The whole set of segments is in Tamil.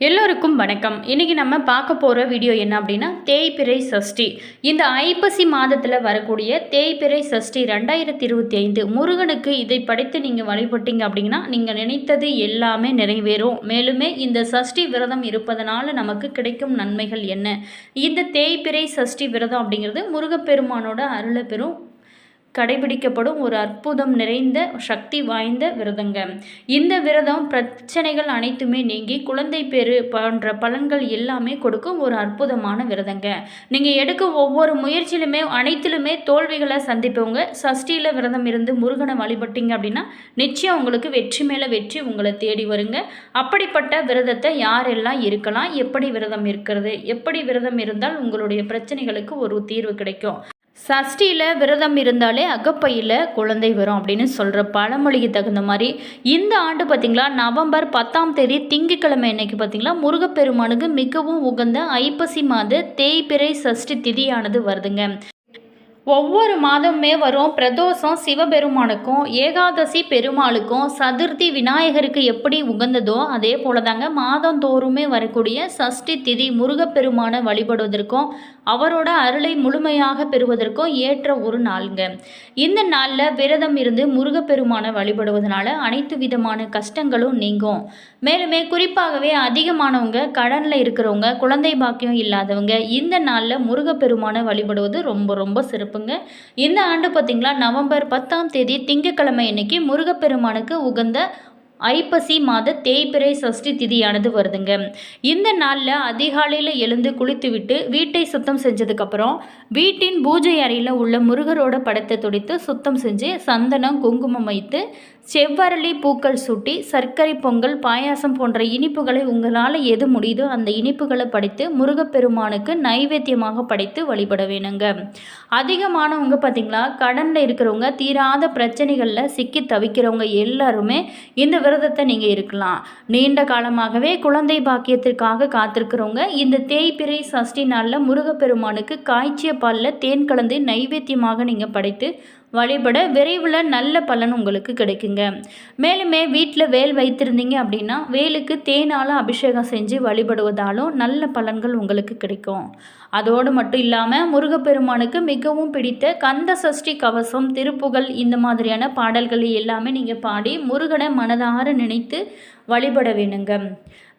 எல்லோருக்கும் வணக்கம். இன்றைக்கி நம்ம பார்க்க போகிற வீடியோ என்ன அப்படின்னா தேய்பிறை சஷ்டி. இந்த ஐப்பசி மாதத்தில் வரக்கூடிய தேய்பிறை சஷ்டி ரெண்டாயிரத்தி இருபத்தி ஐந்து முருகனுக்கு இதை படைத்து நீங்கள் வழிபட்டீங்க அப்படின்னா நீங்கள் நினைத்தது எல்லாமே நிறைவேறும். மேலுமே இந்த சஷ்டி விரதம் இருப்பதனால நமக்கு கிடைக்கும் நன்மைகள் என்ன? இந்த தேய்பிறை சஷ்டி விரதம் அப்படிங்கிறது முருகப்பெருமானோட அருளை பெறும் கடைபிடிக்கப்படும் ஒரு அற்புதம் நிறைந்த சக்தி வாய்ந்த விரதங்க. இந்த விரதம் பிரச்சனைகள் அனைத்துமே நீங்கி குழந்தை பேரு போன்ற பலன்கள் எல்லாமே கொடுக்கும் ஒரு அற்புதமான விரதங்க. நீங்கள் எடுக்கும் ஒவ்வொரு முயற்சியிலுமே அனைத்திலுமே தோல்விகளை சந்திப்பவங்க சஷ்டியில் விரதம் இருந்து முருகனை வழிபட்டீங்க அப்படின்னா நிச்சயம் உங்களுக்கு வெற்றி மேலே வெற்றி உங்களை தேடி வருங்க. அப்படிப்பட்ட விரதத்தை யாரெல்லாம் இருக்கலாம் எப்படி விரதம் இருக்கிறது எப்படி விரதம் இருந்தால் உங்களுடைய பிரச்சனைகளுக்கு ஒரு தீர்வு கிடைக்கும். சஷ்டியில் விரதம் இருந்தாலே அகப்பையில் குழந்தை வரும் அப்படின்னு சொல்கிற பழமொழிக்கு தகுந்த மாதிரி இந்த ஆண்டு பார்த்திங்களா நவம்பர் பத்தாம் தேதி திங்கட்கிழமை இன்னைக்கு பார்த்திங்களா முருகப்பெருமானுக்கு மிகவும் உகந்த ஐப்பசி மாத தேய்பிறை சஷ்டி திதியானது வருதுங்க. ஒவ்வொரு மாதமுமே வரும் பிரதோஷம் சிவபெருமானுக்கும் ஏகாதசி பெருமாளுக்கும் சதுர்த்தி விநாயகருக்கு எப்படி உகந்ததோ அதே போல தாங்க மாதந்தோறுமே வரக்கூடிய சஷ்டி திதி முருகப்பெருமானை வழிபடுவதற்கும் அவரோட அருளை முழுமையாக பெறுவதற்கும் ஏற்ற ஒரு நாளுங்க. இந்த நாளில் விரதம் இருந்து முருகப்பெருமானை வழிபடுவதனால அனைத்து விதமான கஷ்டங்களும் நீங்கும். மேலுமே குறிப்பாகவே அதிகமானவங்க கடனில் இருக்கிறவங்க குழந்தை பாக்கியம் இல்லாதவங்க இந்த நாளில் முருகப்பெருமானை வழிபடுவது ரொம்ப ரொம்ப சிறப்பு. சிறப்புங்க இந்த ஆண்டு பார்த்திங்களா நவம்பர் பத்தாம் தேதி திங்கட்கிழமை இன்னைக்கு முருகப்பெருமானுக்கு உகந்த ஐப்பசி மாத தேய்பிறை சஷ்டி திதியானது வருதுங்க. இந்த நாளில் அதிகாலையில் எழுந்து குளித்துவிட்டு வீட்டை சுத்தம் செஞ்சதுக்கப்புறம் வீட்டின் பூஜை அறையில் உள்ள முருகரோட படத்தை துடித்து சுத்தம் செஞ்சு சந்தனம் குங்குமம் வைத்து செவ்வரளி பூக்கள் சூட்டி சர்க்கரை பொங்கல் பாயாசம் போன்ற இனிப்புகளை உங்களால் எது முடியுதோ அந்த இனிப்புகளை படைத்து முருகப்பெருமானுக்கு நைவேத்தியமாக படைத்து வழிபட வேணுங்க. அதிகமானவங்க பார்த்திங்களா கடனில் இருக்கிறவங்க தீராத பிரச்சனைகளில் சிக்கி தவிக்கிறவங்க எல்லாருமே இந்த விரதத்தை நீங்கள் இருக்கலாம். நீண்ட காலமாகவே குழந்தை பாக்கியத்திற்காக காத்திருக்கிறவங்க இந்த தேய்பிறை சஷ்டி நாளில் முருகப்பெருமானுக்கு காய்ச்சிய பாலில் தேன் கலந்து நைவேத்தியமாக நீங்கள் படைத்து வழிபட விரைவில் நல்ல பலன் உங்களுக்கு கிடைக்குங்க. மேலுமே வீட்டில் வேல் வைத்திருந்தீங்க அப்படின்னா வேலுக்கு தேனால் அபிஷேகம் செஞ்சு வழிபடுவதாலும் நல்ல பலன்கள் உங்களுக்கு கிடைக்கும். அதோடு மட்டும் இல்லாமல் முருகப்பெருமானுக்கு மிகவும் பிடித்த கந்த சஷ்டி கவசம் திருப்புகழ் இந்த மாதிரியான பாடல்கள் எல்லாமே நீங்கள் பாடி முருகனை மனதார நினைத்து வழிபட வேணுங்க.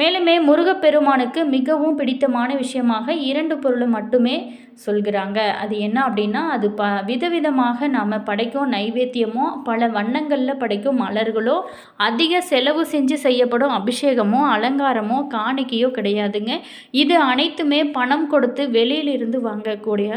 மேலுமே முருகப்பெருமானுக்கு மிகவும் பிடித்தமான விஷயமாக இரண்டு பொருளை மட்டுமே சொல்கிறாங்க. அது என்ன அப்படின்னா அது ப விதவிதமாக நாம் படைக்கும் நைவேத்தியமோ பல வண்ணங்களில் படைக்கும் மலர்களோ அதிக செலவு செஞ்சு செய்யப்படும் அபிஷேகமோ அலங்காரமோ காணிக்கையோ கிடையாதுங்க. இது அனைத்துமே பணம் கொடுத்து வெளியிலிருந்து வாங்கக்கூடிய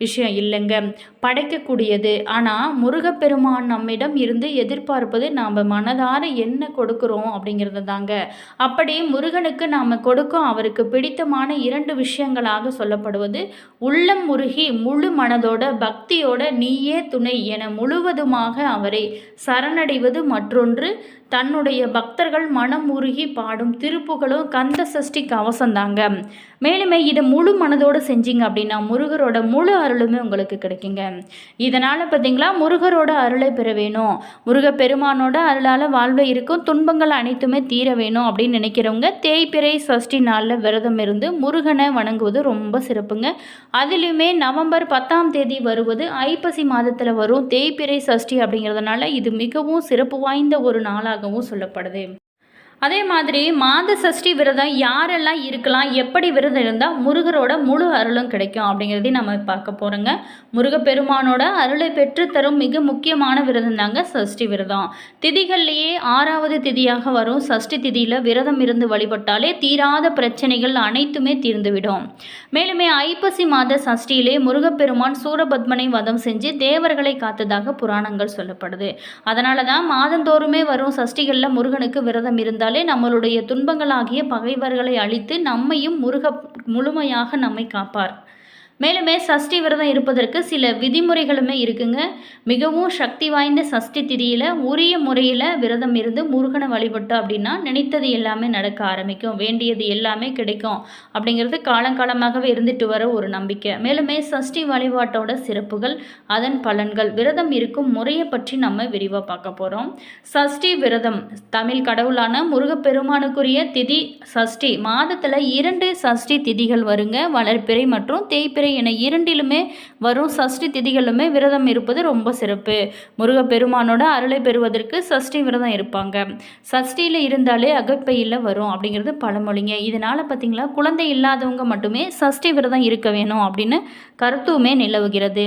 விஷயம் இல்லைங்க. படைக்கக்கூடியது. ஆனால் முருகப்பெருமான் நம்மிடம் இருந்து எதிர்பார்ப்பது நாம் மனதார என்ன கொடுக்குறோம் அப்படிங்கிறது தாங்க. அப்படி முருகனுக்கு நாம் கொடுக்கும் அவருக்கு பிடித்தமான இரண்டு விஷயங்களாக சொல்லப்படுவது உள்ளம் முருகி முழு மனதோட பக்தியோட நீயே துணை என முழுவதுமாக அவரை சரணடைவது மற்றொன்று தன்னுடைய பக்தர்கள் மனம் உருகி பாடும் திருப்புகளும் கந்த சஷ்டி கவசந்தாங்க மேலுமே இதை முழு மனதோடு செஞ்சீங்க அப்படின்னா முருகரோட முழு அருளுமே உங்களுக்கு கிடைக்குங்க. இதனால் பார்த்தீங்களா முருகரோட அருளை பெற வேணும். முருகப்பெருமானோட அருளால் வாழ்வை இருக்கும் துன்பங்கள் அனைத்துமே தீர வேணும் அப்படின்னு நினைக்கிறவங்க தேய்பிறை சஷ்டி நாளில் விரதம் இருந்து முருகனை வணங்குவது ரொம்ப சிறப்புங்க. அதிலுமே நவம்பர் பத்தாம் தேதி வருவது ஐப்பசி மாதத்தில் வரும் தேய்பிறை சஷ்டி அப்படிங்கிறதுனால இது மிகவும் சிறப்பு வாய்ந்த ஒரு நாளாக நாளாகவும் சொல்லப்படுது. அதே மாதிரி மாத சஷ்டி விரதம் யாரெல்லாம் இருக்கலாம் எப்படி விரதம் இருந்தால் முருகரோட முழு அருளும் கிடைக்கும் அப்படிங்கிறதையும் நம்ம பார்க்க போகிறோங்க முருகப்பெருமானோட அருளை பெற்றுத்தரும் மிக முக்கியமான விரதம் தாங்க சஷ்டி விரதம். திதிகள்லேயே ஆறாவது திதியாக வரும். சஷ்டி திதியில் விரதம் இருந்து வழிபட்டாலே தீராத பிரச்சனைகள் அனைத்துமே தீர்ந்துவிடும். மேலுமே ஐப்பசி மாத சஷ்டியிலே முருகப்பெருமான் சூரபத்மனை வதம் செஞ்சு தேவர்களை காத்ததாக புராணங்கள் சொல்லப்படுது. அதனால தான் மாதந்தோறுமே வரும் சஷ்டிகளில் முருகனுக்கு விரதம் இருந்தால் இருந்தாலே நம்மளுடைய துன்பங்களாகிய பகைவர்களை அழித்து நம்மையும் முருக முழுமையாக நம்மை காப்பார். மேலுமே சஷ்டி விரதம் இருப்பதற்கு சில விதிமுறைகளுமே இருக்குங்க. மிகவும் சக்தி வாய்ந்த சஷ்டி திதியில் உரிய முறையில் விரதம் இருந்து முருகனை வழிபட்டோம் அப்படின்னா நினைத்தது எல்லாமே நடக்க ஆரம்பிக்கும். வேண்டியது எல்லாமே கிடைக்கும் அப்படிங்கிறது காலங்காலமாகவே இருந்துட்டு வர ஒரு நம்பிக்கை. மேலுமே சஷ்டி வழிபாட்டோட சிறப்புகள் அதன் பலன்கள் விரதம் இருக்கும் முறையை பற்றி நம்ம விரிவாக பார்க்க போகிறோம் சஷ்டி விரதம் தமிழ் கடவுளான முருகப்பெருமானுக்குரிய திதி சஷ்டி. மாதத்தில் இரண்டு சஷ்டி திதிகள் வருங்க. வளர்ப்பிறை மற்றும் சித்திரை என இரண்டிலுமே வரும் சஷ்டி திதிகளுமே விரதம் இருப்பது ரொம்ப சிறப்பு. முருகப்பெருமானோட அருளை பெறுவதற்கு சஷ்டி விரதம் இருப்பாங்க. சஷ்டியில் இருந்தாலே அகப்பையில் வரும் அப்படிங்கிறது பழமொழிங்க. இதனால் பார்த்தீங்களா குழந்தை இல்லாதவங்க மட்டுமே சஷ்டி விரதம் இருக்க வேணும் அப்படின்னு கருத்துமே நிலவுகிறது.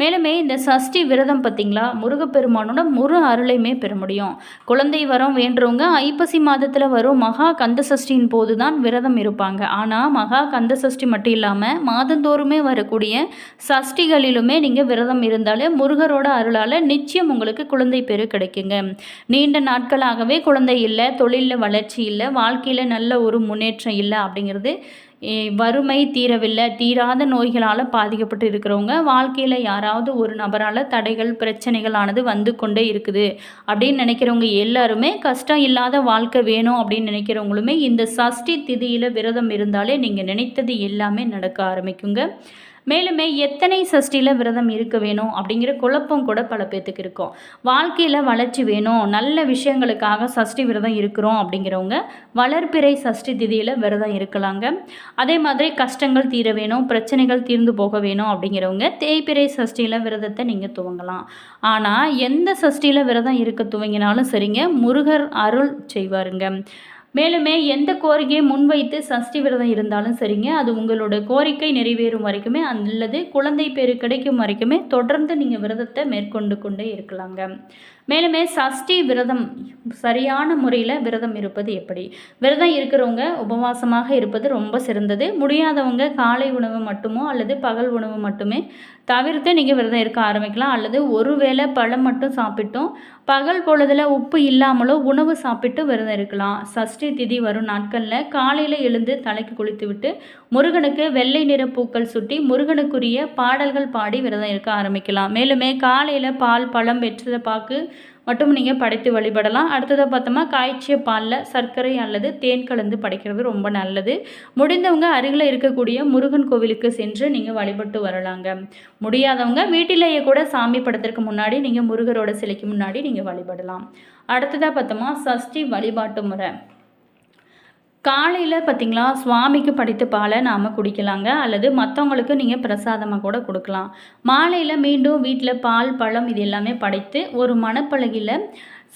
மேலுமே இந்த சஷ்டி விரதம் பார்த்தீங்களா முருகப்பெருமானோட முரு அருளையுமே பெற முடியும். குழந்தை வரம் வேண்டுறவங்க ஐப்பசி மாதத்தில் வரும் மகா கந்த சஷ்டியின் போது தான் விரதம் இருப்பாங்க. ஆனால் மகா கந்த சஷ்டி மட்டும் இல்லாமல் மாதந்தோறும் வரக்கூடிய சஷ்டிகளிலுமே நீங்கள் விரதம் இருந்தாலே முருகரோட அருளால் நிச்சயம் உங்களுக்கு குழந்தை பேரு கிடைக்குங்க. நீண்ட நாட்களாகவே குழந்தை இல்லை தொழிலில் வளர்ச்சி இல்லை வாழ்க்கையில் நல்ல ஒரு முன்னேற்றம் இல்லை அப்படிங்கிறது வறுமை தீரவில்லை. தீராத நோய்களால் பாதிக்கப்பட்டு இருக்கிறவங்க வாழ்க்கையில் யாராவது ஒரு நபரால் தடைகள் பிரச்சனைகளானது வந்து கொண்டே இருக்குது. அப்படின்னு நினைக்கிறவங்க எல்லாருமே கஷ்டம் இல்லாத வாழ்க்கை வேணும் அப்படின்னு நினைக்கிறவங்களுமே இந்த சஷ்டி திதியில் விரதம் இருந்தாலே நீங்கள் நினைத்தது எல்லாமே நடக்க ஆரம்பிக்குங்க. மேலுமே எத்தனை சஷ்டியில் விரதம் இருக்க வேணும் அப்படிங்கிற குழப்பம் கூட பல பேர்த்துக்கு இருக்கும். வாழ்க்கையில் வளர்ச்சி வேணும் நல்ல விஷயங்களுக்காக சஷ்டி விரதம் இருக்கிறோம் அப்படிங்கிறவங்க வளர்ப்பிறை சஷ்டி திதியில் விரதம் இருக்கலாங்க. அதே மாதிரி கஷ்டங்கள் தீர வேணும் பிரச்சனைகள் தீர்ந்து போக வேணும் அப்படிங்கிறவங்க தேய்பிறை சஷ்டியில் விரதத்தை நீங்கள் துவங்கலாம். ஆனால் எந்த சஷ்டியில் விரதம் இருக்க துவங்கினாலும் சரிங்க முருகர் அருள் செய்வாருங்க. மேலுமே எந்த கோரிக்கையை முன்வைத்து சஷ்டி விரதம் இருந்தாலும் சரிங்க. அது உங்களோட கோரிக்கை நிறைவேறும் வரைக்குமே அல்லது குழந்தை பேர் கிடைக்கும் வரைக்குமே தொடர்ந்து நீங்கள் விரதத்தை மேற்கொண்டு கொண்டே இருக்கலாங்க. மேலுமே சஷ்டி விரதம் சரியான முறையில் விரதம் இருப்பது எப்படி? விரதம் இருக்கிறவங்க உபவாசமாக இருப்பது ரொம்ப சிறந்தது. முடியாதவங்க காலை உணவு மட்டுமோ அல்லது பகல் உணவு மட்டுமே தவிர்த்து நீங்கள் விரதம் இருக்க ஆரம்பிக்கலாம். அல்லது ஒரு வேளை பழம் மட்டும் சாப்பிட்டும் பகல் பொழுதில் உப்பு இல்லாமலோ உணவு சாப்பிட்டு விரதம் இருக்கலாம். சஷ்டி திதி வரும் நாட்களில் காலையில் எழுந்து தலைக்கு குளித்து விட்டு முருகனுக்கு வெள்ளை நிற பூக்கள் சுட்டி முருகனுக்குரிய பாடல்கள் பாடி விரதம் இருக்க ஆரம்பிக்கலாம். மேலுமே காலையில் பால் பழம் வெற்றதை பாக்கு மட்டும் நீங்கள் படைத்து வழிபடலாம். அடுத்ததாக பார்த்தோமா காய்ச்சிய பாலில் சர்க்கரை அல்லது தேன் கலந்து படைக்கிறது ரொம்ப நல்லது. முடிந்தவங்க அருகில் இருக்கக்கூடிய முருகன் கோவிலுக்கு சென்று நீங்கள் வழிபட்டு வரலாங்க. முடியாதவங்க வீட்டிலேயே கூட சாமி படத்திற்கு முன்னாடி நீங்கள் முருகரோட சிலைக்கு முன்னாடி நீங்கள் வழிபடலாம். அடுத்ததாக பார்த்தோமா சஷ்டி வழிபாட்டு முறை. காலையில் பார்த்திங்களா சுவாமிக்கு படித்த பாலை நாம் குடிக்கலாங்க. அல்லது மற்றவங்களுக்கு நீங்கள் பிரசாதமாக கூட கொடுக்கலாம். மாலையில் மீண்டும் வீட்டில் பால் பழம் இது எல்லாமே படைத்து ஒரு மணப்பலகையில்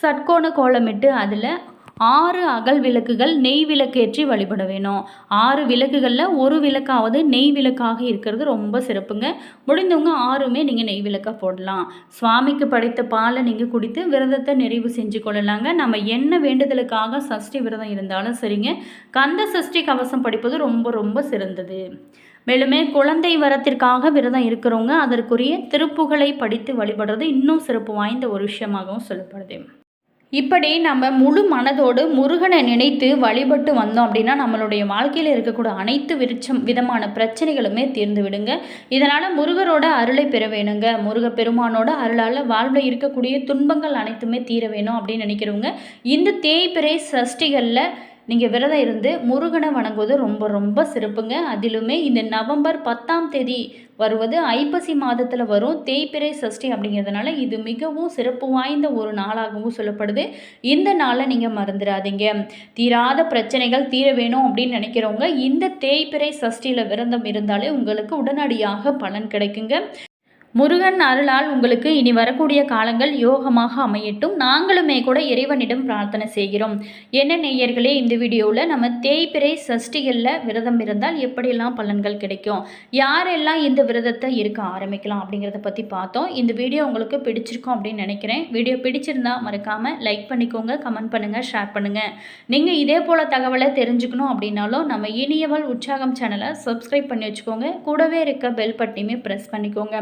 சட்கோண கோலமிட்டு அதில் ஆறு அகல் விளக்குகள் நெய் விளக்கேற்றி வழிபட வேணும். ஆறு விளக்குகளில் ஒரு விளக்காவது நெய் விளக்காக இருக்கிறது ரொம்ப சிறப்புங்க. முடிந்தவங்க ஆறுமே நீங்கள் நெய் விளக்காக போடலாம். சுவாமிக்கு படைத்த பாலை நீங்கள் குடித்து விரதத்தை நிறைவு செஞ்சு கொள்ளலாங்க. நம்ம என்ன வேண்டுதலுக்காக சஷ்டி விரதம் இருந்தாலும் சரிங்க. கந்த சஷ்டி கவசம் படிப்பது ரொம்ப ரொம்ப சிறந்தது. மேலுமே குழந்தை வரத்திற்காக விரதம் இருக்கிறவங்க அதற்குரிய திருப்புகளை படித்து வழிபடுறது இன்னும் சிறப்பு வாய்ந்த ஒரு விஷயமாகவும் சொல்லப்படுது. இப்படி நம்ம முழு மனதோடு முருகனை நினைத்து வழிபட்டு வந்தோம் அப்படின்னா நம்மளுடைய வாழ்க்கையில் இருக்கக்கூடிய அனைத்து விருச்சம் விதமான பிரச்சனைகளுமே தீர்ந்து விடுங்க. இதனால் முருகரோட அருளை பெற வேணுங்க. முருக பெருமானோட அருளால் வாழ்வில் இருக்கக்கூடிய துன்பங்கள் அனைத்துமே தீர வேணும் அப்படின்னு நினைக்கிறவங்க இந்த தேய்பிறை சஷ்டிகளில் நீங்கள் விரதம் இருந்து முருகனை வணங்குவது ரொம்ப ரொம்ப சிறப்புங்க. அதிலுமே இந்த நவம்பர் பத்தாம் தேதி வருவது ஐப்பசி மாதத்தில் வரும். தேய்பிறை சஷ்டி அப்படிங்கிறதுனால இது மிகவும் சிறப்பு வாய்ந்த ஒரு நாளாகவும் சொல்லப்படுது. இந்த நாளை நீங்கள் மறந்துடாதீங்க. தீராத பிரச்சனைகள் தீர வேணும் அப்படின்னு நினைக்கிறவங்க இந்த தேய்பிறை சஷ்டியில் விரதம் இருந்தாலே உங்களுக்கு உடனடியாக பலன் கிடைக்குங்க. முருகன் அருளால் உங்களுக்கு இனி வரக்கூடிய காலங்கள் யோகமாக அமையட்டும். நாங்களுமே கூட இறைவனிடம் பிரார்த்தனை செய்கிறோம். என்ன நேயர்களே இந்த வீடியோவில் நம்ம தேய்பிறை சஷ்டிகளில் விரதம் இருந்தால் எப்படியெல்லாம் பலன்கள் கிடைக்கும்? யாரெல்லாம் இந்த விரதத்தை இருக்க ஆரம்பிக்கலாம் அப்படிங்கிறத பற்றி பார்த்தோம். இந்த வீடியோ உங்களுக்கு பிடிச்சிருக்கும் அப்படின்னு நினைக்கிறேன். வீடியோ பிடிச்சிருந்தா மறக்காமல் லைக் பண்ணிக்கோங்க கமெண்ட் பண்ணுங்கள் ஷேர் பண்ணுங்கள் நீங்கள் இதே போல் தகவலை தெரிஞ்சுக்கணும் அப்படின்னாலும் நம்ம இனியவள் உற்சாகம் சேனலை சப்ஸ்கிரைப் பண்ணி வச்சுக்கோங்க. கூடவே இருக்க பெல் பட்டியுமே ப்ரெஸ் பண்ணிக்கோங்க.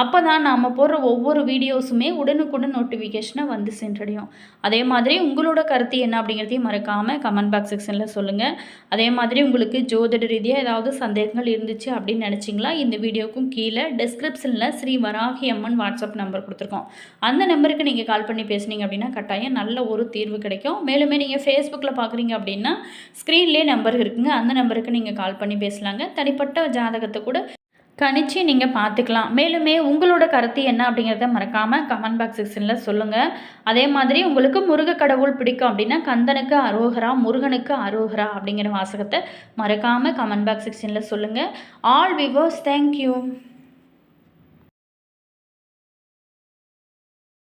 அப்போ தான் நாம் போடுற ஒவ்வொரு வீடியோஸுமே உடனுக்குடன் நோட்டிஃபிகேஷனை வந்து சென்றடையும். அதே மாதிரி உங்களோட கருத்து என்ன அப்படிங்கிறதையும் மறக்காமல் கமெண்ட் பாக்ஸ் செக்ஷனில் சொல்லுங்கள் அதே மாதிரி உங்களுக்கு ஜோதிட ரீதியாக ஏதாவது சந்தேகங்கள் இருந்துச்சு அப்படின்னு நினச்சிங்களா இந்த வீடியோக்கும் கீழே டிஸ்கிரிப்ஷனில் ஸ்ரீ வராகி அம்மன் வாட்ஸ்அப் நம்பர் கொடுத்துருக்கோம். அந்த நம்பருக்கு நீங்கள் கால் பண்ணி பேசுனீங்க அப்படின்னா கட்டாயம் நல்ல ஒரு தீர்வு கிடைக்கும். மேலுமே நீங்கள் ஃபேஸ்புக்கில் பார்க்குறீங்க அப்படின்னா ஸ்க்ரீன்லேயே நம்பர் இருக்குங்க. அந்த நம்பருக்கு நீங்கள் கால் பண்ணி பேசலாங்க. தனிப்பட்ட ஜாதகத்தை கூட கணிச்சு நீங்கள் பார்த்துக்கலாம் மேலுமே உங்களோட கருத்து என்ன அப்படிங்கிறத மறக்காமல் கமெண்ட் பாக்ஸ் செக்ஷனில் சொல்லுங்கள் அதே மாதிரி உங்களுக்கு முருக கடவுள் பிடிக்கும் அப்படின்னா கந்தனுக்கு அரோகரா முருகனுக்கு அரோகரா அப்படிங்கிற வாசகத்தை மறக்காமல் கமெண்ட் பாக்ஸ் செக்ஷனில் சொல்லுங்கள் ஆல் விவோஸ் தேங்க்யூ